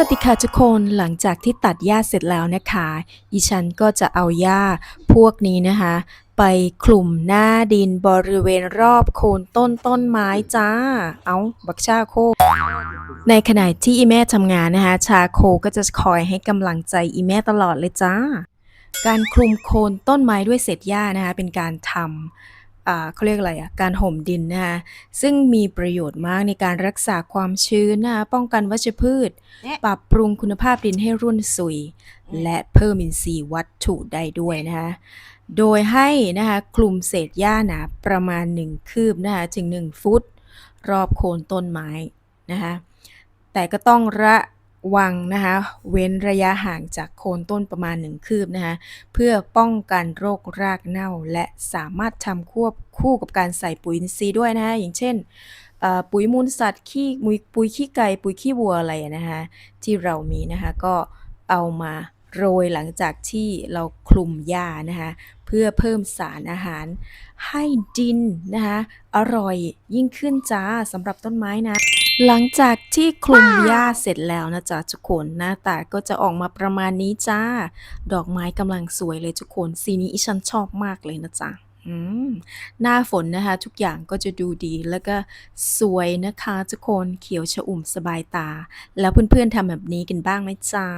สวัสดีค่ะทุกคนหลังจากที่ตัดหญ้าเสร็จแล้วนะคะอีฉันก็จะเอาหญ้าพวกนี้นะคะ ไปคลุมหน้าดินบริเวณรอบโคนต้นต้นไม้จ้า เอาบักชาโค ในขณะที่อีแม่ทำงานนะคะ ชาโคก็จะคอยให้กำลังใจอีแม่ตลอดเลยจ้า การคลุมโคนต้นไม้ด้วยเศษหญ้านะคะเป็นการทำ เขาเรียกอะไรอะการห่มดินนะคะซึ่งมีประโยชน์มากในการรักษาความชื้นนะคะป้องกันวัชพืช ปรับปรุงคุณภาพดินให้รุ่นสุย และเพิ่มอินทรีย์วัตถุได้ด้วยนะคะโดยให้นะคะคลุมเศษหญ้าหนาประมาณ 1 คืบนะคะถึง 1 ฟุต รอบโคนต้นไม้นะคะแต่ก็ต้องระ วังนะคะเว้นระยะห่างจากโคนต้นประมาณ 1 คืบนะคะเพื่อป้องกันโรครากเน่า และสามารถทำควบคู่กับการใส่ปุ๋ยอินทรีย์ด้วยนะคะอย่างเช่นปุ๋ยมูลสัตว์ขี้มุยปุ๋ยขี้ไก่ปุ๋ยขี้วัวอะไรนะคะที่เรามีนะคะก็เอามาโรยหลังจากที่เราคลุมหญ้านะคะเพื่อเพิ่มสารอาหารให้ดินนะคะอร่อยยิ่งขึ้นจ้าสำหรับต้นไม้นะ หลังจากที่คลุมหญ้าเสร็จแล้วนะจ๊ะทุกคนหน้าตาก็จะออกมาประมาณนี้จ้า ดอกไม้กำลังสวยเลยทุกคนสีนี้อีฉันชอบมากเลยนะจ๊ะอืมหน้าฝนนะคะ ทุกอย่างก็จะดูดีแล้วก็สวยนะคะทุกคนเขียวชอุ่มสบายตา แล้วเพื่อนๆทำแบบนี้กันบ้างไหมจ๊ะ